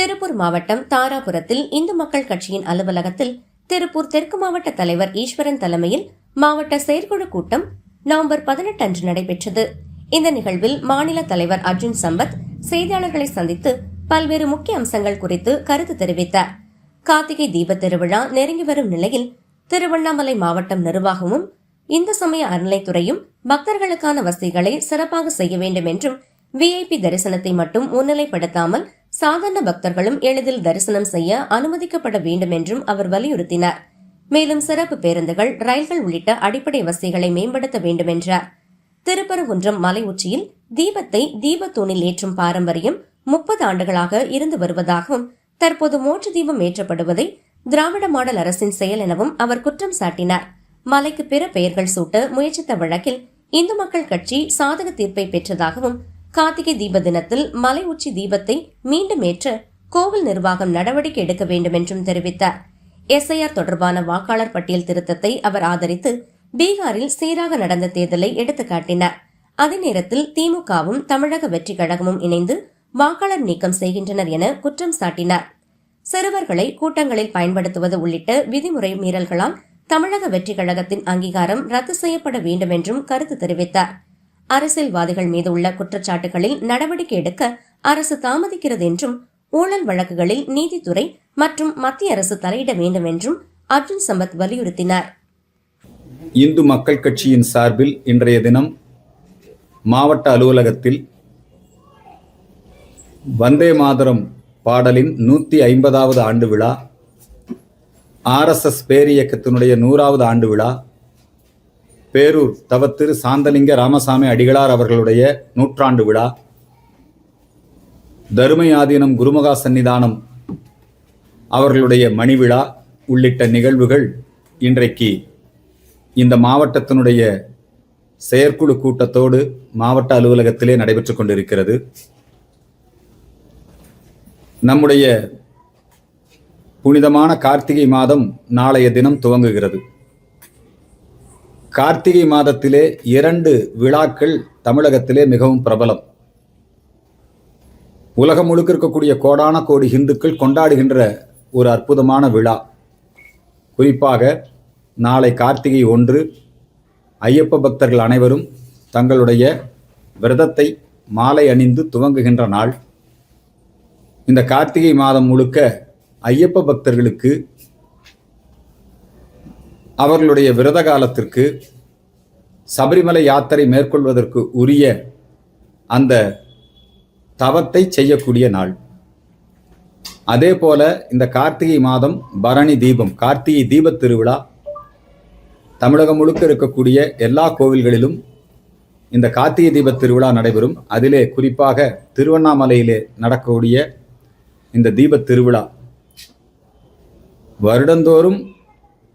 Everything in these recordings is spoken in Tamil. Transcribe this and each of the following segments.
திருப்பூர் மாவட்டம் தாராபுரத்தில் இந்து மக்கள் கட்சியின் அலுவலகத்தில் திருப்பூர் தெற்கு மாவட்ட தலைவர் ஈஸ்வரன் தலைமையில் மாவட்ட செயற்குழு கூட்டம் நவம்பர் பதினெட்டு அன்று நடைபெற்றது. இந்த நிகழ்வில் மாநில தலைவர் அர்ஜுன் சம்பத் செய்தியாளர்களை சந்தித்து பல்வேறு முக்கிய அம்சங்கள் குறித்து கருத்து தெரிவித்தார். கார்த்திகை தீபத் திருவிழா நெருங்கி வரும் நிலையில் திருவண்ணாமலை மாவட்டம் நிர்வாகமும் இந்து சமய அறநிலைத்துறையும் பக்தர்களுக்கான வசதிகளை சிறப்பாக செய்ய வேண்டும் என்றும் விஐபி தரிசனத்தை மட்டும் முன்னிலைப்படுத்தாமல் சாதாரண பக்தர்களும் எளிதில் தரிசனம் செய்ய அனுமதிக்கப்பட வேண்டும் என்றும் அவர் வலியுறுத்தினார். மேலும் சிறப்பு பேருந்துகள் ரயில்கள் உள்ளிட்ட அடிப்படை வசதிகளை மேம்படுத்த வேண்டும் என்றார். திருப்பரங்குன்றம் மலை உச்சியில் தீபத்தை தீபத்தூணில் ஏற்றும் பாரம்பரியம் முப்பது ஆண்டுகளாக இருந்து வருவதாகவும் தற்போது மோட்ச தீபம் ஏற்றப்படுவதை திராவிட மாடல் அரசின் செயல் எனவும் அவர் குற்றம் சாட்டினார். மலைக்கு பிற பெயர்கள் சூட்ட முயற்சித்த வழக்கில் இந்து மக்கள் கட்சி சாதக தீர்ப்பை பெற்றதாகவும் கார்த்திகை தீப தினத்தில் மலை உச்சி தீபத்தை மீண்டும் ஏற்ற கோவில் நிர்வாகம் நடவடிக்கை எடுக்க வேண்டும் என்றும் தெரிவித்தார். எஸ்ஐஆர் தொடர்பான வாக்காளர் பட்டியல் திருத்தத்தை அவர் ஆதரித்து பீகாரில் சீராக நடந்த தேர்தலை எடுத்துக்காட்டினார். அதே நேரத்தில் திமுகவும் தமிழக வெற்றி கழகமும் இணைந்து வாக்காளர் நீக்கம் செய்கின்றனர் என குற்றம் சாட்டினார். சிறுவர்களை கூட்டங்களில் பயன்படுத்துவது உள்ளிட்ட விதிமுறை மீறல்களால் தமிழக வெற்றி கழகத்தின் அங்கீகாரம் ரத்து செய்யப்பட வேண்டும் என்றும் கருத்து தெரிவித்தார். அரசியல்வாதிகள் மீது உள்ள குற்றச்சாட்டுகளில் நடவடிக்கை எடுக்க அரசு தாமதிக்கிறது என்றும் ஊழல் வழக்குகளில் நீதித்துறை மற்றும் மத்திய அரசு தலையிட வேண்டும் என்றும் அர்ஜுன் சம்பத் வலியுறுத்தினார். இந்து மக்கள் கட்சியின் சார்பில் இன்றைய தினம் மாவட்ட அலுவலகத்தில் வந்தே மாதரம் பாடலின் நூற்றி ஐம்பதாவது ஆண்டு விழா ஆர்எஸ்எஸ் பேரியக்கத்தினுடைய நூறாவது ஆண்டு விழா பேரூர் தவத்திரு சாந்தலிங்க ராமசாமி அடிகளார் அவர்களுடைய நூற்றாண்டு விழா. தருமையாதீனம் குருமகா சன்னிதானம் அவர்களுடைய மணி விழா உள்ளிட்ட நிகழ்வுகள் இன்றைக்கு இந்த மாவட்டத்தினுடைய செயற்குழு கூட்டத்தோடு மாவட்ட அலுவலகத்திலே நடைபெற்று கொண்டிருக்கிறது. நம்முடைய புனிதமான கார்த்திகை மாதம் நாளைய தினம் துவங்குகிறது. கார்த்திகை மாதத்திலே இரண்டு விழாக்கள் தமிழகத்திலே மிகவும் பிரபலம். உலகம் முழுக்க இருக்கக்கூடிய கோடான கோடி இந்துக்கள் கொண்டாடுகின்ற ஒரு அற்புதமான விழா. குறிப்பாக நாளை கார்த்திகை ஒன்று ஐயப்ப பக்தர்கள் அனைவரும் தங்களுடைய விரதத்தை மாலை அணிந்து துவங்குகின்ற நாள். இந்த கார்த்திகை மாதம் முழுக்க ஐயப்ப பக்தர்களுக்கு அவர்களுடைய விரத காலத்திற்கு சபரிமலை யாத்திரை மேற்கொள்வதற்கு உரிய அந்த தவத்தை செய்யக்கூடிய நாள். அதே போல இந்த கார்த்திகை மாதம் பரணி தீபம் கார்த்திகை தீபத் திருவிழா தமிழகம் முழுக்க இருக்கக்கூடிய எல்லா கோவில்களிலும் இந்த கார்த்திகை தீபத் திருவிழா நடைபெறும். அதிலே குறிப்பாக திருவண்ணாமலையிலே நடக்கக்கூடிய இந்த தீபத் திருவிழா. வருடந்தோறும்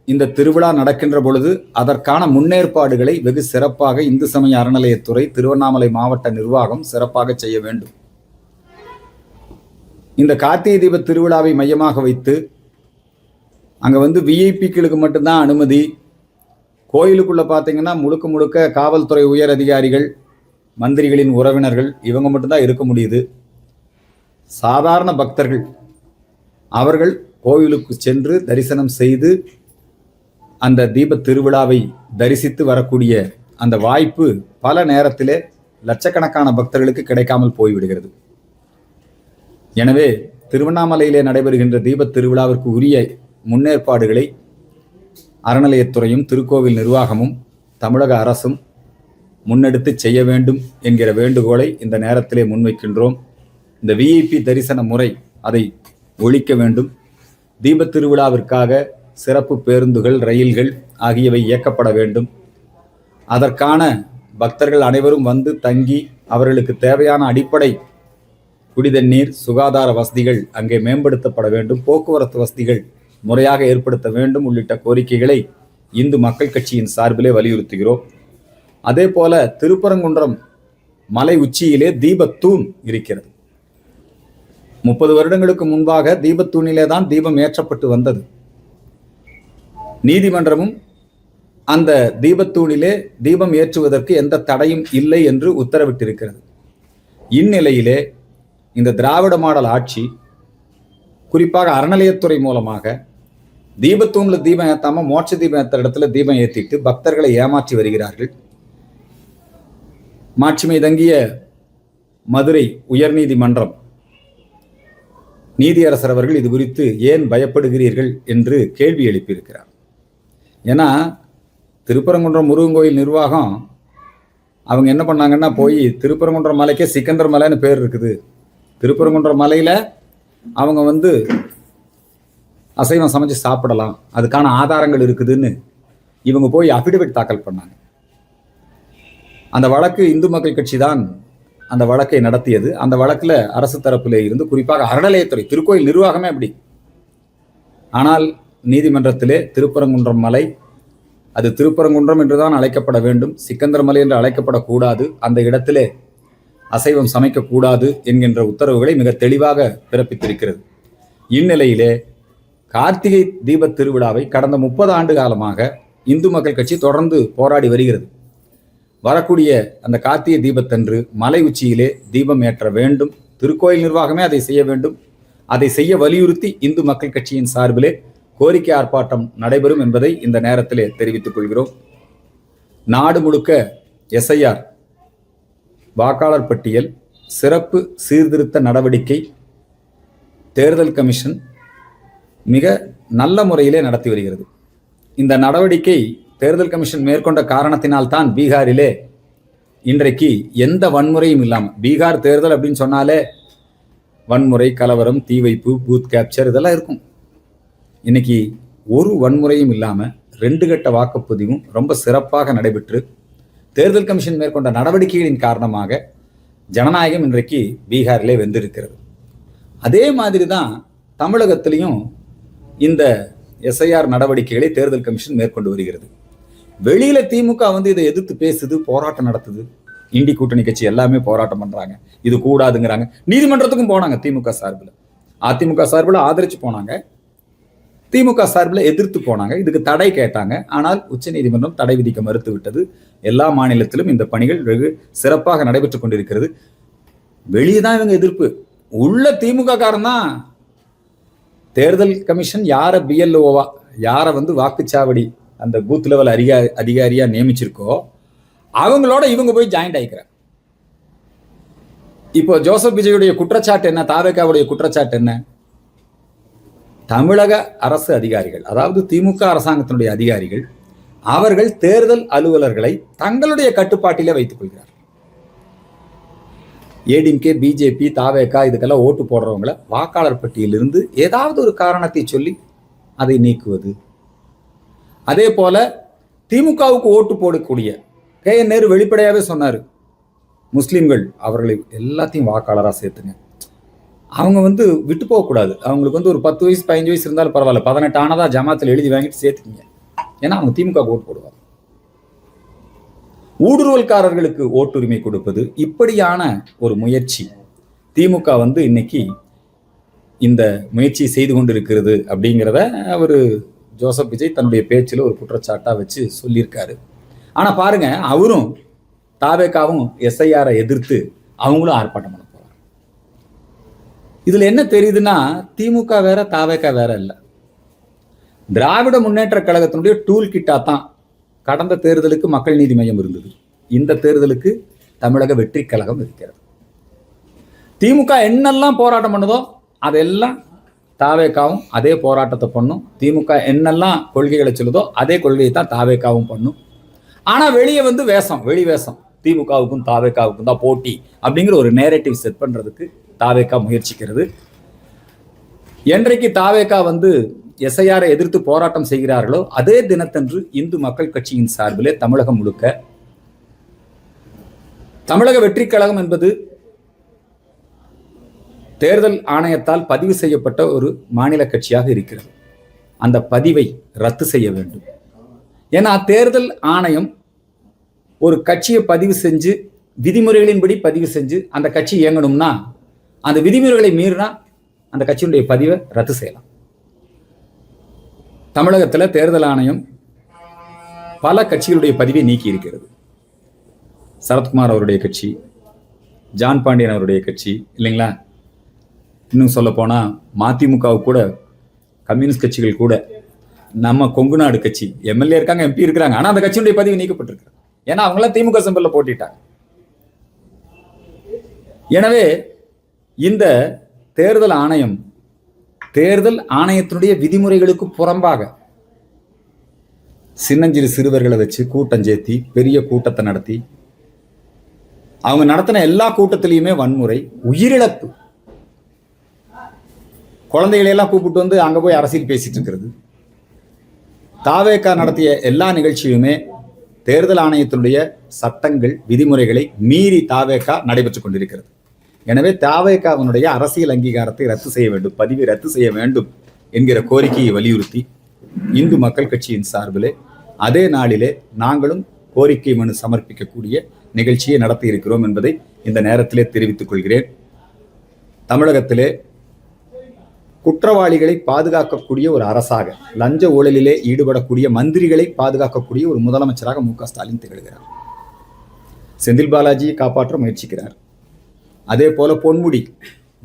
இந்த திருவிழா நடக்கின்ற பொழுது அதற்கான முன்னேற்பாடுகளை வெகு சிறப்பாக இந்து சமய அறநிலையத்துறை திருவண்ணாமலை மாவட்ட நிர்வாகம் சிறப்பாக செய்ய வேண்டும். இந்த கார்த்திகை தீப திருவிழாவை மையமாக வைத்து அங்கே வந்து விஐபிக்களுக்கு மட்டும்தான் அனுமதி. கோயிலுக்குள்ளே பார்த்தீங்கன்னா முழுக்க முழுக்க காவல்துறை உயர் அதிகாரிகள் மந்திரிகளின் உறவினர்கள் இவங்க மட்டும்தான் இருக்க முடியுது. சாதாரண பக்தர்கள் அவர்கள் கோவிலுக்கு சென்று தரிசனம் செய்து அந்த தீப திருவிழாவை தரிசித்து வரக்கூடிய அந்த வாய்ப்பு பல நேரத்திலே லட்சக்கணக்கான பக்தர்களுக்கு கிடைக்காமல் போய்விடுகிறது. எனவே திருவண்ணாமலையிலே நடைபெறுகின்ற தீபத் திருவிழாவிற்கு உரிய முன்னேற்பாடுகளை அறநிலையத்துறையும் திருக்கோவில் நிர்வாகமும் தமிழக அரசும் முன்னெடுத்து செய்ய வேண்டும் என்கிற வேண்டுகோளை இந்த நேரத்திலே முன்வைக்கின்றோம். இந்த விஐபி தரிசன முறை அதை ஒழிக்க வேண்டும். தீபத் திருவிழாவிற்காக சிறப்பு பேருந்துகள் ரயில்கள் ஆகியவை இயக்கப்பட வேண்டும். அதற்கான பக்தர்கள் அனைவரும் வந்து தங்கி அவர்களுக்கு தேவையான அடிப்படை குடிதண்ணீர் சுகாதார வசதிகள் அங்கே மேம்படுத்தப்பட வேண்டும். போக்குவரத்து வசதிகள் முறையாக ஏற்படுத்த வேண்டும் உள்ளிட்ட கோரிக்கைகளை இந்து மக்கள் கட்சியின் சார்பிலே வலியுறுத்துகிறோம். அதே போல திருப்பரங்குன்றம் மலை உச்சியிலே தீபத்தூண் இருக்கிறது. முப்பது வருடங்களுக்கு முன்பாக தீபத்தூணிலே தான் தீபம் ஏற்றப்பட்டு வந்தது. நீதிமன்றமும் அந்த தீபத்தூணிலே தீபம் ஏற்றுவதற்கு எந்த தடையும் இல்லை என்று உத்தரவிட்டிருக்கிறது. இந்நிலையிலே இந்த திராவிட மாடல் ஆட்சி குறிப்பாக அறநிலையத்துறை மூலமாக தீபத்தூணில் தீபம் ஏற்றாமல் மோட்ச தீபம் ஏற்ற இடத்துல தீபம் ஏற்றிட்டு பக்தர்களை ஏமாற்றி வருகிறார்கள். மாட்சிமை தங்கிய மதுரை உயர்நீதிமன்றம் நீதியரசர் அவர்கள் இது குறித்து ஏன் பயப்படுகிறீர்கள் என்று கேள்வி எழுப்பியிருக்கிறார். ஏன்னா திருப்பரங்குன்றம் முருகன் கோயில் நிர்வாகம் அவங்க என்ன பண்ணாங்கன்னா போய் திருப்பரங்குன்றம் மலைக்கே சிக்கந்தர் மலைன்னு பேர் இருக்குது. திருப்பரங்குன்றம் மலையில் அவங்க வந்து அசைவம் சமைச்சு சாப்பிடலாம். அதுக்கான ஆதாரங்கள் இருக்குதுன்னு இவங்க போய் அஃபிடவிட் தாக்கல் பண்ணாங்க. அந்த வழக்கு இந்து மக்கள் கட்சி தான் அந்த வழக்கை நடத்தியது. அந்த வழக்கில் அரசு தரப்பில் இருந்து குறிப்பாக அறநிலையத்துறை திருக்கோயில் நிர்வாகமே அப்படி. ஆனால் நீதிமன்றத்திலே திருப்பரங்குன்றம் மலை. அது திருப்பரங்குன்றம் என்றுதான் அழைக்கப்பட வேண்டும். சிக்கந்தர் மலை என்று அழைக்கப்படக்கூடாது. அந்த இடத்திலே அசைவம் சமைக்கக்கூடாது என்கின்ற உத்தரவுகளை மிக தெளிவாக பிறப்பித்திருக்கிறது. இந்நிலையிலே கார்த்திகை தீபத் திருவிழாவை கடந்த முப்பது ஆண்டு காலமாக இந்து மக்கள் கட்சி தொடர்ந்து போராடி வருகிறது. வரக்கூடிய அந்த கார்த்திகை தீபத்தன்று மலை உச்சியிலே தீபம் ஏற்ற வேண்டும். திருக்கோயில் நிர்வாகமே அதை செய்ய வேண்டும். அதை செய்ய வலியுறுத்தி இந்து மக்கள் கட்சியின் சார்பிலே கோரிக்கை ஆர்ப்பாட்டம் நடைபெறும் என்பதை இந்த நேரத்திலே தெரிவித்துக் கொள்கிறோம். நாடு முழுக்க எஸ்ஐஆர் வாக்காளர் பட்டியல் சிறப்பு சீர்திருத்த நடவடிக்கை தேர்தல் கமிஷன் மிக நல்ல முறையிலே நடத்தி வருகிறது. இந்த நடவடிக்கை தேர்தல் கமிஷன் மேற்கொண்ட காரணத்தினால்தான் பீகாரிலே இன்றைக்கு எந்த வன்முறையும் இல்லாமல் பீகார் தேர்தல் அப்படின்னு சொன்னாலே வன்முறை கலவரம் தீ வைப்பு பூத் கேப்சர் இதெல்லாம் இருக்கும். இன்னைக்கு ஒரு வன்முறையும் இல்லாமல் ரெண்டு கட்ட வாக்குப்பதிவும் ரொம்ப சிறப்பாக நடைபெற்று தேர்தல் கமிஷன் மேற்கொண்ட நடவடிக்கைகளின் காரணமாக ஜனநாயகம் இன்றைக்கு பீகாரிலே வென்றிருக்கிறது. அதே மாதிரி தான் தமிழகத்திலையும் இந்த எஸ்ஐஆர் நடவடிக்கைகளை தேர்தல் கமிஷன் மேற்கொண்டு வருகிறது. வெளியில் திமுக வந்து இதை எதிர்த்து பேசுது போராட்டம் நடத்துது. இண்டி கூட்டணி கட்சி எல்லாமே போராட்டம் பண்ணுறாங்க இது கூடாதுங்கிறாங்க. நீதிமன்றத்துக்கும் போனாங்க திமுக சார்பில். அதிமுக சார்பில் ஆதரிச்சு போனாங்க. திமுக சார்பில் எதிர்த்து போனாங்க. இதுக்கு தடை கேட்டாங்க. ஆனால் உச்சநீதிமன்றம் தடை விதிக்க மறுத்துவிட்டது. எல்லா மாநிலத்திலும் இந்த பணிகள் வெகு சிறப்பாக நடைபெற்று கொண்டிருக்கிறது. வெளியே தான் இவங்க எதிர்ப்பு. உள்ள திமுக காரன் தான். தேர்தல் கமிஷன் யாரை பிஎல்ஓவா யாரை வந்து வாக்குச்சாவடி அந்த பூத் லெவல் அதிகா அதிகாரியாக நியமிச்சிருக்கோ அவங்களோட இவங்க போய் ஜாயிண்ட் ஆயிக்கிறாங்க இப்போ ஜோசப் விஜயுடைய குற்றச்சாட்டு என்ன? தாவேக்காவுடைய குற்றச்சாட்டு என்ன? தமிழக அரசு அதிகாரிகள் அதாவது திமுக அரசாங்கத்தினுடைய அதிகாரிகள் அவர்கள் தேர்தல் அலுவலர்களை தங்களுடைய கட்டுப்பாட்டிலே வைத்துக் கொள்கிறார் ஏடிஎம்கே பிஜேபி தாவேக்கா இதுக்கெல்லாம் ஓட்டு போடுறவங்கள வாக்காளர் பட்டியலிருந்து ஏதாவது ஒரு காரணத்தை சொல்லி அதை நீக்குவது. அதே போல திமுகவுக்கு ஓட்டு போடக்கூடிய கே என் நேரு வெளிப்படையாகவே சொன்னார் முஸ்லீம்கள் அவர்களை எல்லாத்தையும் வாக்காளராக சேர்த்துங்க. அவங்க வந்து விட்டு போகக்கூடாது. அவங்களுக்கு வந்து ஒரு பத்து வயசு பதினஞ்சு வயசு இருந்தாலும் பரவாயில்ல. பதினெட்டு ஆனதா ஜமாத்தில் எழுதி வாங்கிட்டு சேர்த்துக்கிங்க. ஏன்னா அவங்க திமுக ஓட்டு போடுவாங்க. ஊடுருவல்காரர்களுக்கு ஓட்டுரிமை கொடுப்பது இப்படியான ஒரு முயற்சி. திமுக வந்து இன்னைக்கு இந்த முயற்சி செய்து கொண்டிருக்கிறது அப்படிங்கிறத அவர் ஜோசப் விஜய் தன்னுடைய பேச்சில் ஒரு குற்றச்சாட்டாக வச்சு சொல்லியிருக்காரு. ஆனால் பாருங்க அவரும் தாவேக்காவும் எஸ்ஐஆரை எதிர்த்து அவங்களும் ஆர்ப்பாட்டம் பண்ணுவாங்க இதுல என்ன தெரியுதுன்னா திமுக வேற தாவேக்கா வேற இல்லை. திராவிட முன்னேற்ற கழகத்தினுடைய டூல் கிட்டா தான் கடந்த தேர்தலுக்கு மக்கள் நீதி மையம் இருந்தது. இந்த தேர்தலுக்கு தமிழக வெற்றி கழகம் இருக்கிறது. திமுக என்னெல்லாம் போராட்டம் பண்ணுதோ அதெல்லாம் தாவேக்காவும் அதே போராட்டத்தை பண்ணும். திமுக என்னெல்லாம் கொள்கைகளை சொல்லுதோ அதே கொள்கையை தான் தாவேக்காவும் பண்ணும். ஆனால் வெளியே வந்து வேஷம் வெளி வேஷம். திமுகவுக்கும் தாவேக்காவுக்கும் தான் போட்டி அப்படிங்கிற ஒரு நேரேட்டிவ் செட் பண்ணுறதுக்கு தாவேக்கா முயற்சிக்கிறது. என்றைக்கு தாவேக்கா வந்து எஸ்ஐஆரை எதிர்த்து போராட்டம் செய்கிறார்களோ அதே தினத்தன்று இந்து மக்கள் கட்சியின் சார்பிலே தமிழகம் முழுக்க. தமிழக வெற்றி கழகம் என்பது தேர்தல் ஆணையத்தால் பதிவு செய்யப்பட்ட ஒரு மாநில கட்சியாக இருக்கிறது. அந்த பதிவை ரத்து செய்ய வேண்டும். ஏன்னா தேர்தல் ஆணையம் ஒரு கட்சியை பதிவு செஞ்சு விதிமுறைகளின்படி பதிவு செஞ்சு அந்த கட்சி இயங்கணும்னா அந்த விதிமுறைகளை மீறினா அந்த கட்சியினுடைய பதிவை ரத்து செய்யலாம். தமிழகத்தில் தேர்தல் ஆணையம் பல கட்சிகளுடைய பதிவை நீக்கி இருக்கிறது. சரத்குமார் அவருடைய கட்சி ஜான் பாண்டியன் அவருடைய கட்சி இல்லைங்களா? இன்னும் சொல்லப்போனால் மதிமுகவு மதிமுகவுக்கு கூட கம்யூனிஸ்ட் கட்சிகள் கூட நம்ம கொங்கு நாடு கட்சி எம்எல்ஏ இருக்காங்க எம்பி இருக்கிறாங்க. ஆனால் அந்த கட்சியினுடைய பதிவு நீக்கப்பட்டிருக்கு ஏன்னா அவங்களாம் திமுக செம்பலில் போட்டிட்டாங்க. எனவே இந்த தேர்தல் ஆணையம் தேர்தல் ஆணையத்தினுடைய விதிமுறைகளுக்கு புறம்பாக சின்னஞ்சிறு சிறுவர்களை வச்சு கூட்டம் சேர்த்தி பெரிய கூட்டத்தை நடத்தி அவங்க நடத்தின எல்லா கூட்டத்திலையுமே வன்முறை உயிரிழப்பு. குழந்தைகளையெல்லாம் கூப்பிட்டு வந்து அங்கே போய் அரசியல் பேசிட்டு இருக்கிறது. தாவேக்கா நடத்திய எல்லா நிகழ்ச்சியுமே தேர்தல் ஆணையத்தினுடைய சட்டங்கள் விதிமுறைகளை மீறி தாவேக்கா நடைபெற்றுக் கொண்டிருக்கிறது. எனவே தாவேக்காவினுடைய அரசியல் அங்கீகாரத்தை ரத்து செய்ய வேண்டும் பதிவை ரத்து செய்ய வேண்டும் என்கிற கோரிக்கையை வலியுறுத்தி இந்து மக்கள் கட்சியின் சார்பிலே அதே நாளிலே நாங்களும் கோரிக்கை மனு சமர்ப்பிக்கக்கூடிய நிகழ்ச்சியை நடத்தி இருக்கிறோம் என்பதை இந்த நேரத்திலே தெரிவித்துக் கொள்கிறேன். தமிழகத்திலே குற்றவாளிகளை பாதுகாக்கக்கூடிய ஒரு அரசாக லஞ்ச ஊழலிலே ஈடுபடக்கூடிய மந்திரிகளை பாதுகாக்கக்கூடிய ஒரு முதலமைச்சராக மு க ஸ்டாலின் திகழ்கிறார். செந்தில் பாலாஜியை காப்பாற்ற முயற்சிக்கிறார். அதே போல பொன்முடி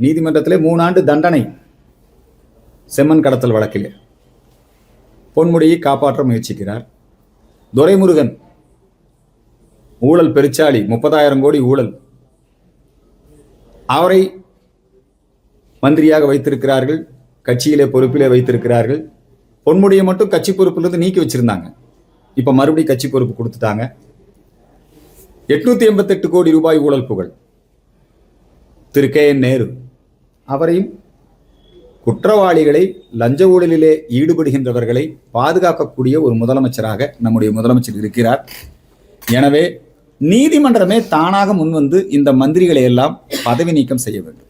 நீதிமன்றத்திலே மூணாண்டு தண்டனை செம்மன் கடத்தல் வழக்கிலே. பொன்முடியை காப்பாற்ற முயற்சிக்கிறார். துரைமுருகன் ஊழல் பெருச்சாளி முப்பதாயிரம் கோடி ஊழல். அவரை மந்திரியாக வைத்திருக்கிறார்கள் கட்சியிலே பொறுப்பிலே வைத்திருக்கிறார்கள். பொன்முடியை மட்டும் கட்சி பொறுப்பிலிருந்து நீக்கி வச்சிருந்தாங்க. இப்போ மறுபடியும் கட்சி பொறுப்பு கொடுத்துட்டாங்க. எட்நூத்தி எண்பத்தெட்டு கோடி ரூபாய் ஊழல் புகழ். Thiru K N Nehru. அவரையும் குற்றவாளிகளை லஞ்ச ஊழலிலே ஈடுபடுகின்றவர்களை பாதுகாக்கக்கூடிய ஒரு முதலமைச்சராக நம்முடைய முதலமைச்சர் இருக்கிறார். எனவே நீதிமன்றமே தானாக முன்வந்து இந்த மந்திரிகளை எல்லாம் பதவி நீக்கம் செய்ய வேண்டும்.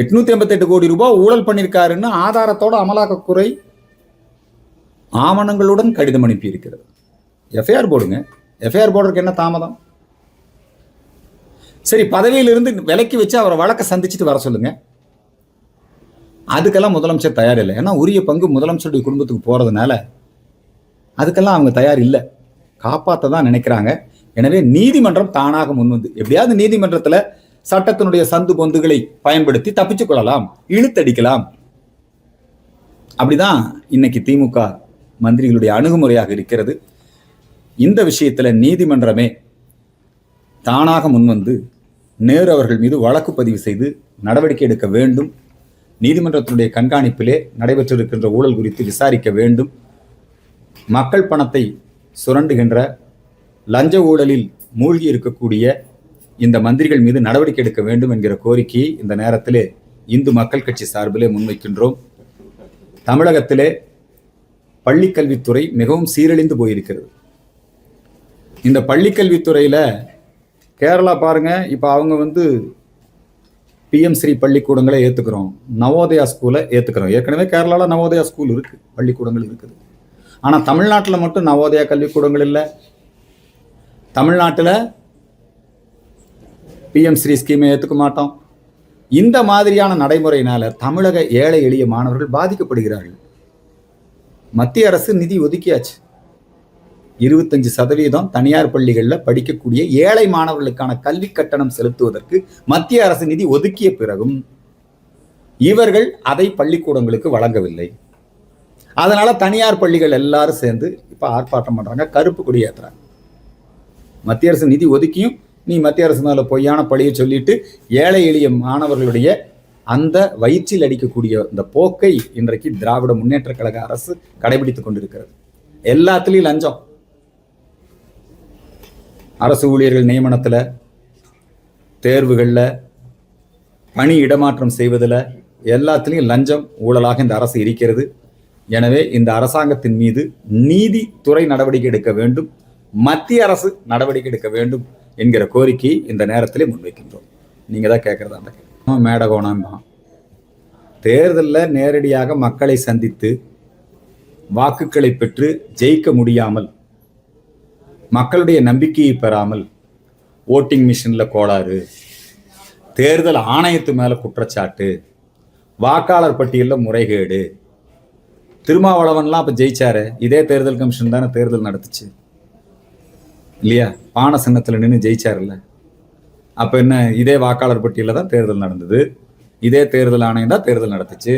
எட்நூத்தி எண்பத்தெட்டு கோடி ரூபாய் ஊழல் பண்ணியிருக்காருன்னு ஆதாரத்தோட அமலாக்கத்துறை ஆவணங்களுடன் கடிதம் அனுப்பி இருக்கிறது எஃப்ஐஆர் போடுங்க. எஃப்ஐஆர் போடுறதுக்கு என்ன தாமதம்? சரி பதவியிலிருந்து விலக்கி வச்சு அவரை வழக்கை சந்திச்சுட்டு வர சொல்லுங்க. அதுக்கெல்லாம் முதலமைச்சர் தயார் இல்லை ஏன்னா உரிய பங்கு முதலமைச்சருடைய குடும்பத்துக்கு போகிறதுனால அதுக்கெல்லாம் அவங்க தயார் இல்லை. காப்பாற்ற தான் நினைக்கிறாங்க. எனவே நீதிமன்றம் தானாக முன்வந்து எப்படியாவது நீதிமன்றத்தில் சட்டத்தினுடைய சந்து பொந்துகளை பயன்படுத்தி தப்பிச்சு கொள்ளலாம் இழுத்தடிக்கலாம். அப்படிதான் இன்னைக்கு திமுக மந்திரிகளுடைய அணுகுமுறையாக இருக்கிறது. இந்த விஷயத்தில் நீதிமன்றமே தானாக முன்வந்து நேரு அவர்கள் மீது வழக்கு பதிவு செய்து நடவடிக்கை எடுக்க வேண்டும். நீதிமன்றத்தினுடைய கண்காணிப்பிலே நடைபெற்றிருக்கின்ற ஊழல் குறித்து விசாரிக்க வேண்டும். மக்கள் பணத்தை சுரண்டுகின்ற லஞ்ச ஊழலில் மூழ்கி இருக்கக்கூடிய இந்த மந்திரிகள் மீது நடவடிக்கை எடுக்க வேண்டும் என்கிற கோரிக்கையை இந்த நேரத்திலே இந்து மக்கள் கட்சி சார்பிலே முன்வைக்கின்றோம். தமிழகத்திலே பள்ளிக்கல்வித்துறை மிகவும் சீரழிந்து போயிருக்கிறது. இந்த பள்ளிக்கல்வித்துறையில் கேரளா பாருங்கள் இப்போ அவங்க வந்து பிஎம் ஸ்ரீ பள்ளிக்கூடங்களை ஏற்றுக்கிறோம் நவோதயா ஸ்கூலை ஏற்றுக்கிறோம் ஏற்கனவே கேரளாவில் நவோதயா ஸ்கூல் இருக்குது பள்ளிக்கூடங்கள் இருக்குது. ஆனால் தமிழ்நாட்டில் மட்டும் நவோதயா கல்விக்கூடங்கள் இல்லை. தமிழ்நாட்டில் பிஎம் ஸ்ரீ ஸ்கீமை ஏற்றுக்க மாட்டோம். இந்த மாதிரியான நடைமுறையினால் தமிழக ஏழை எளிய மாணவர்கள் பாதிக்கப்படுகிறார்கள். மத்திய அரசு நிதி ஒதுக்கியாச்சு. இருபத்தஞ்சு சதவீதம் தனியார் பள்ளிகளில் படிக்கக்கூடிய ஏழை மாணவர்களுக்கான கல்வி கட்டணம் செலுத்துவதற்கு மத்திய அரசு நிதி ஒதுக்கிய பிறகும் இவர்கள் அதை பள்ளிக்கூடங்களுக்கு வழங்கவில்லை. அதனால தனியார் பள்ளிகள் எல்லாரும் சேர்ந்து இப்போ ஆர்ப்பாட்டம் பண்றாங்க கருப்பு கொடி ஏத்துறாங்க. மத்திய அரசு நிதி ஒதுக்கியும் நீ மத்திய அரசு மேல பொய்யான பழியை சொல்லிட்டு ஏழை எளிய மாணவர்களுடைய அந்த வயிற்றில் அடிக்கக்கூடிய இந்த போக்கை இன்றைக்கு திராவிட முன்னேற்ற கழக அரசு கடைபிடித்து கொண்டிருக்கிறது. எல்லாத்துலேயும் லஞ்சம். அரசு ஊழியர்கள் நியமனத்தில் தேர்வுகளில் பணி இடமாற்றம் செய்வதில் எல்லாத்துலேயும் லஞ்சம் ஊழலாக இந்த அரசு இருக்கிறது. எனவே இந்த அரசாங்கத்தின் மீது நீதித்துறை நடவடிக்கை எடுக்க வேண்டும் மத்திய அரசு நடவடிக்கை எடுக்க வேண்டும் என்கிற கோரிக்கையை இந்த நேரத்திலே முன்வைக்கின்றோம். நீங்கள் தான் கேட்குறதா அந்த கேள்வி. மேடகோணம்மா தேர்தலில் நேரடியாக மக்களை சந்தித்து வாக்குகளை பெற்று ஜெயிக்க முடியாமல் மக்களுடைய நம்பிக்கையை பெறாமல் ஓட்டிங் மிஷினில் கோளாறு தேர்தல் ஆணையத்து மேலே குற்றச்சாட்டு வாக்காளர் பட்டியலில் முறைகேடு. திருமாவளவன்லாம் அப்போ ஜெயிச்சாரு இதே தேர்தல் கமிஷன் தானே தேர்தல் நடத்துச்சு. இல்லையா? பான சின்னத்தில் நின்று ஜெயிச்சாருல்ல. அப்போ என்ன இதே வாக்காளர் பட்டியலில் தான் தேர்தல் நடந்தது. இதே தேர்தல் ஆணையம் தான் தேர்தல் நடத்துச்சு.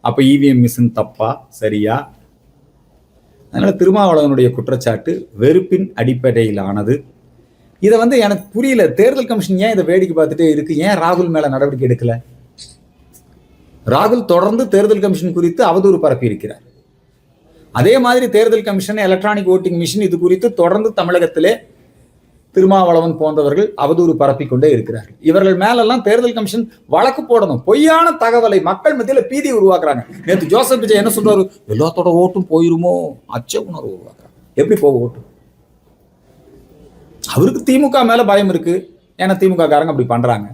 அப்போ இவிஎம் மிஷின் தப்பா சரியா? அதனால் திருமாவளவனுடைய குற்றச்சாட்டு வெறுப்பின் அடிப்படையிலானது. இதை வந்து எனக்கு புரியல. தேர்தல் கமிஷன் ஏன் இதை வேடிக்கை பார்த்துட்டே இருக்கு? ஏன் ராகுல் மேலே நடவடிக்கை எடுக்கல? ராகுல் தொடர்ந்து தேர்தல் கமிஷன் குறித்து அவதூறு பரப்பி இருக்கிறார். அதே மாதிரி தேர்தல் கமிஷன் எலக்ட்ரானிக் ஓட்டிங் மிஷின் இது குறித்து தொடர்ந்து தமிழகத்திலே திருமாவளவன் போன்றவர்கள் அவதூறு பரப்பிக் கொண்டே இருக்கிறார்கள். இவர்கள் மேலெல்லாம் தேர்தல் கமிஷன் வழக்கு போடணும். பொய்யான தகவலை மக்கள் மத்தியில பீதி உருவாக்குறாங்க. நேற்று ஜோசப் விஜய் என்ன சொல்றாரு? எல்லாத்தோட ஓட்டும் போயிருமோ? அச்ச உணர்வு உருவாக்குறாங்க. எப்படி போக ஓட்டும் அவருக்கு திமுக மேல பயம் இருக்கு. ஏன்னா திமுக காரங்க அப்படி பண்றாங்க.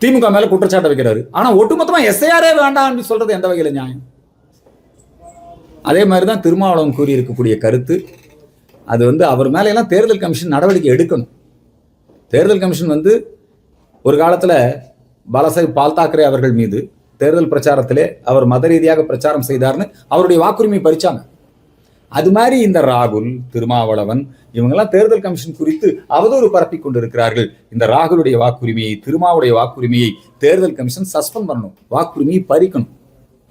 திமுக மேல குற்றச்சாட்டை வைக்கிறாரு. ஆனா ஒட்டுமொத்தமா எஸ்ஐஆரே வேண்டாம்னு சொல்றது எந்த வகையில நியாயம்? அதே மாதிரி தான் திருமாவளவன் கூறியிருக்கக்கூடிய கருத்து. அது வந்து அவர் மேலையெல்லாம் தேர்தல் கமிஷன் நடவடிக்கை எடுக்கணும். தேர்தல் கமிஷன் வந்து ஒரு காலத்தில் பாலாசாஹிப் பால் தாக்கரே அவர்கள் மீது தேர்தல் பிரச்சாரத்திலே அவர் மத ரீதியாக பிரச்சாரம் செய்தார்னு அவருடைய வாக்குரிமை பறிச்சாங்க. அது மாதிரி இந்த ராகுல் திருமாவளவன் இவங்கெல்லாம் தேர்தல் கமிஷன் குறித்து அவதூறு பரப்பி கொண்டிருக்கிறார்கள். இந்த ராகுலுடைய வாக்குரிமையை திருமாவுடைய வாக்குரிமையை தேர்தல் கமிஷன் சஸ்பெண்ட் பண்ணணும் வாக்குரிமையை பறிக்கணும்.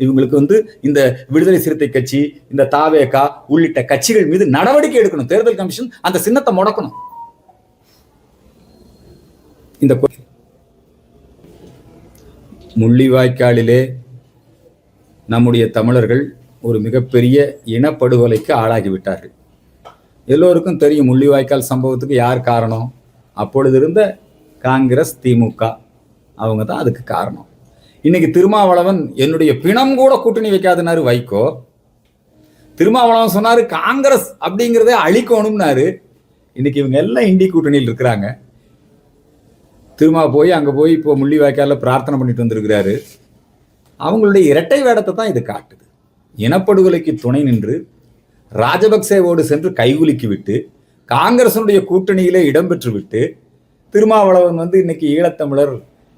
இவங்களுக்கு வந்து இந்த விடுதலை சிறுத்தை கட்சி இந்த தாவேகா உள்ளிட்ட கட்சிகள் மீது நடவடிக்கை எடுக்கணும். தேர்தல் கமிஷன் அந்த சின்னத்தை முடக்கணும். இந்த முள்ளிவாய்க்காலிலே நம்முடைய தமிழர்கள் ஒரு மிகப்பெரிய இனப்படுகொலைக்கு ஆளாகிவிட்டார்கள். எல்லோருக்கும் தெரியும் முள்ளிவாய்க்கால் சம்பவத்துக்கு யார் காரணம்? அப்பொழுது இருந்த காங்கிரஸ் திமுக. அவங்க தான் அதுக்கு காரணம். இன்னைக்கு திருமாவளவன் என்னுடைய பிணம் கூட கூட்டணி வைக்காதுனாரு வைகோ. திருமாவளவன் சொன்னாரு காங்கிரஸ் அப்படிங்கிறதே அழிக்கணும்னாரு. இன்னைக்கு இவங்க எல்லாம் இண்டி கூட்டணியில் இருக்கிறாங்க. திருமா போய் அங்கே போய் இப்போ முள்ளிவாய்க்கால பிரார்த்தனை பண்ணிட்டு வந்திருக்கிறாரு. அவங்களுடைய இரட்டை வேடத்தை தான் இது காட்டுது. இனப்படுகொலைக்கு துணை நின்று ராஜபக்சேவோடு சென்று கைகுலுக்கி விட்டு காங்கிரசனுடைய கூட்டணியிலே இடம்பெற்று விட்டு திருமாவளவன் வந்து இன்னைக்கு ஈழத்தமிழர்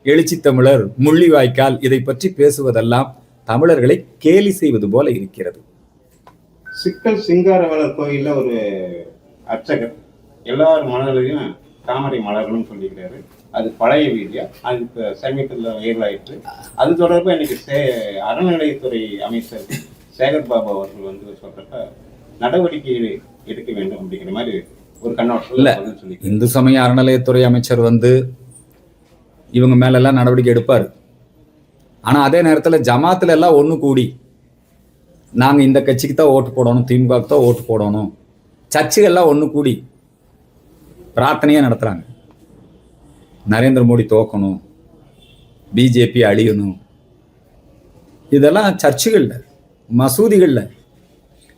எழுச்சி தமிழர் முள்ளிவாய்க்கால் இதை பற்றி பேசுவதெல்லாம் தமிழர்களை கேலி செய்வது போல இருக்கிறது. சிக்கல் சிங்காரவேலர் கோயில்ல ஒரு அர்ச்சகர் எல்லார் மலர்களையும் தாமரை மலர்கள்னு சொல்லிக்கிறாரு. அது பழைய வீடியோ அது இப்போ சமீபத்தில் வைரல் ஆயிட்டு அது தொடர்பாக இன்னைக்கு சே அறநிலையத்துறை அமைச்சர் சேகர் பாபு அவர்கள் வந்து சொல்றப்ப நடவடிக்கை எடுக்க வேண்டும் அப்படிங்கிற மாதிரி ஒரு இல்ல. கண்ணோட்டத்தில் சொல்லி இந்து சமய அறநிலையத்துறை அமைச்சர் வந்து இவங்க மேலெல்லாம் நடவடிக்கை எடுப்பார். ஆனால் அதே நேரத்தில் ஜமாத்துல எல்லாம் ஒன்று கூடி நாங்கள் இந்த கட்சிக்கு தான் ஓட்டு போடணும் திமுகவுக்கு தான் ஓட்டு போடணும் சர்ச்சுகள்லாம் ஒன்று கூடி பிரார்த்தனையே நடத்துகிறாங்க நரேந்திர மோடி தோக்கணும் பிஜேபி அழியணும். இதெல்லாம் சர்ச்சுகளில் மசூதிகளில்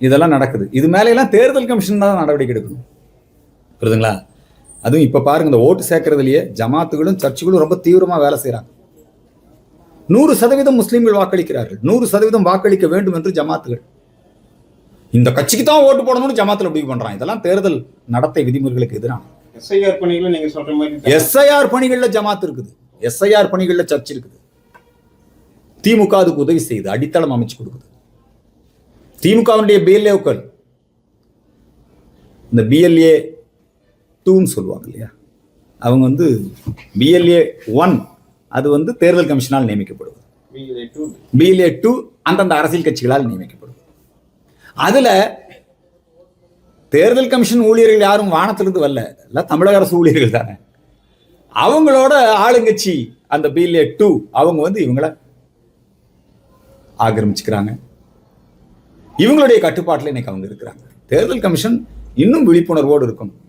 இதெல்லாம் நடக்குது. இது மேலையெல்லாம் தேர்தல் கமிஷன் தான் நடவடிக்கை எடுக்கணும். புரியுதுங்களா? அதுவும் இப்ப பாருங்க இந்த ஓட்டு சேர்க்கறதுலயே ஜமாத்துகளும் சர்ச்சுகளும் ரொம்ப தீவிரமா வேலை செய்றாங்க. நூறு சதவீதம் முஸ்லீம்கள் வாக்களிக்கிறார்கள். நூறு சதவீதம் வாக்களிக்க வேண்டும் என்று ஜமாத்துகள். இந்த கட்சிக்கு தான் ஓட்டு போடணும்னு ஜமாத்துல முடிவு பண்றான் இதெல்லாம் தேர்தல் நடத்தை விதிமுறைகளுக்கு எதிரான. எஸ்ஐஆர் பணிகளை நீங்க சொல்ற மாதிரி எஸ்ஐஆர் பணிகள்ல ஜமாத் இருக்குது. எஸ்ஐஆர் பணிகள்ல சர்ச் இருக்குது. திமுக அதுக்கு உதவி செய்யுது அடித்தளம் அமைச்சு கொடுக்குது. திமுகவினுடைய பிஎல்ஏக்கள் இந்த பிஎல்ஏ டூன்னு சொல்லுவாங்க இல்லையா? அவங்க வந்து பிஎல்ஏ ஒன் அது வந்து தேர்தல் கமிஷனால் நியமிக்கப்படுவது. பிஎல்ஏ டூ அந்தந்த அரசியல் கட்சிகளால் நியமிக்கப்படுவது. அதில் தேர்தல் கமிஷன் ஊழியர்கள் யாரும் வானத்திலிருந்து வரல. எல்லாம் தமிழக அரசு ஊழியர்கள் தானே. அவங்களோட ஆளுங்கட்சி அந்த பிஎல்ஏ டூ அவங்க வந்து இவங்கள ஆக்கிரமிச்சுக்கிறாங்க. இவங்களுடைய கட்டுப்பாட்டில் இன்னைக்கு அவங்க இருக்கிறாங்க. தேர்தல் கமிஷன் இன்னும் விழிப்புணர்வோடு இருக்கணும்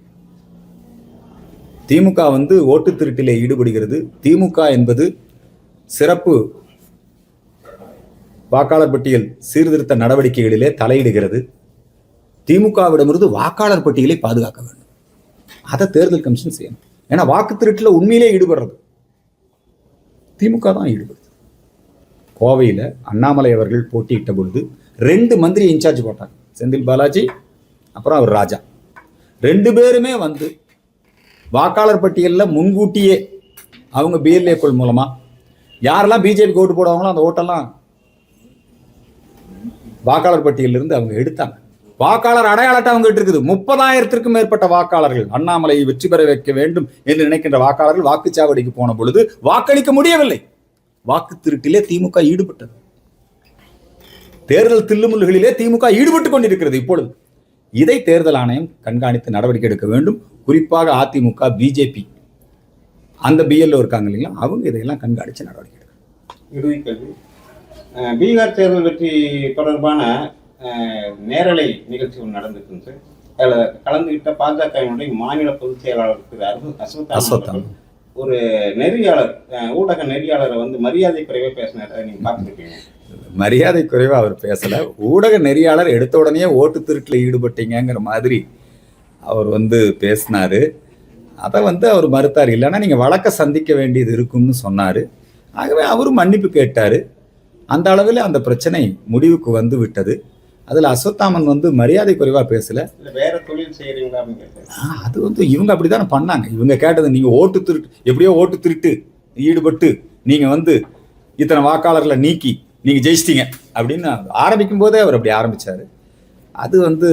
திமுக வந்து ஓட்டு திருட்டிலே ஈடுபடுகிறது. திமுக என்பது சிறப்பு வாக்காளர் பட்டியல் சீர்திருத்த நடவடிக்கைகளிலே தலையிடுகிறது. திமுகவிடமிருந்து வாக்காளர் பட்டியலை பாதுகாக்க வேண்டும். அதை தேர்தல் கமிஷன் செய்யணும். ஏன்னா வாக்கு திருட்டில் உண்மையிலே ஈடுபடுறது. திமுக தான் ஈடுபடுது. கோவையில் அண்ணாமலை அவர்கள் போட்டியிட்ட பொழுது ரெண்டு மந்திரி இன்சார்ஜ் போட்டாங்க. செந்தில் பாலாஜி அப்புறம் அவர் ராஜா. ரெண்டு பேருமே வந்து வாக்காளர் பட்டியலில் முன்கூட்டியே அவங்க பிஎல்ஏக்கள் மூலமா. யாரெல்லாம் பிஜேபிக்கு ஓட்டு போடுவாங்களோ அந்த ஓட்டெல்லாம் வாக்காளர் பட்டியலிருந்து அவங்க எடுத்தாங்க. வாக்காளர் அடையாள அட்டை அவங்ககிட்ட இருக்குது முப்பதாயிரத்திற்கும் மேற்பட்ட வாக்காளர்கள் அண்ணாமலையை வெற்றி பெற வைக்க வேண்டும் என்று நினைக்கின்ற வாக்காளர்கள் வாக்குச்சாவடிக்கு போன பொழுது வாக்களிக்க முடியவில்லை. வாக்கு திருட்டிலே திமுக ஈடுபட்டது. தேர்தல் தில்லுமுல்லுகளிலே திமுக ஈடுபட்டு கொண்டிருக்கிறது இப்பொழுது. இதை தேர்தல் ஆணையம் கண்காணித்து நடவடிக்கை எடுக்க வேண்டும். குறிப்பாக அதிமுக பிஜேபி. அந்த பிஎல்ஓ இருக்காங்க இல்லைங்களா? அவங்க இதையெல்லாம் கண்காணித்து நடவடிக்கை எடுக்கணும். பீகார் தேர்தல் வெற்றி தொடர்பான நேரலை நிகழ்ச்சி ஒன்று நடந்துருக்கு சார். அதில் கலந்துகிட்ட பாஜகவினுடைய மாநில பொதுச் செயலாளர். அஸ்வத்தாமன் ஒரு நெறியாளர் ஊடக நெறியாளரை வந்து மரியாதை குறைவே பேசினார். அதை நீங்க பார்த்துருக்கீங்க. மரியாதை குறைவா அவர் பேசல. ஊடக நெறியாளர் எடுத்த உடனே ஓட்டு திருட்டில் ஈடுபட்டீங்கங்கிற மாதிரி அவர் வந்து பேசினாரு. அதை வந்து அவர் மறுத்தார். இல்லைன்னா நீங்கள் வழக்க சந்திக்க வேண்டியது இருக்கும்னு சொன்னார். ஆகவே அவரும் மன்னிப்பு கேட்டார். அந்த அளவில் அந்த பிரச்சனை முடிவுக்கு வந்து விட்டது. அதில் அஸ்வத்தாமன் வந்து மரியாதை குறைவாக பேசல. வேற தொழில் செய்கிறீங்களா அது வந்து இவங்க அப்படித்தானே பண்ணாங்க. இவங்க கேட்டது நீங்க ஓட்டு திருட்டு எப்படியோ ஓட்டு திருட்டு ஈடுபட்டு நீங்க வந்து இத்தனை வாக்காளர்களை நீக்கி நீங்க ஜெயிச்சிட்டீங்க அப்படின்னு ஆரம்பிக்கும் போதே அவர் அப்படி ஆரம்பிச்சாரு. அது வந்து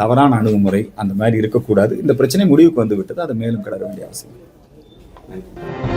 தவறான அணுகுமுறை. அந்த மாதிரி இருக்கக்கூடாது. இந்த பிரச்சனை முடிவுக்கு வந்து விட்டது. அதை மேலும் கிளற வேண்டிய அவசியம் நன்றி.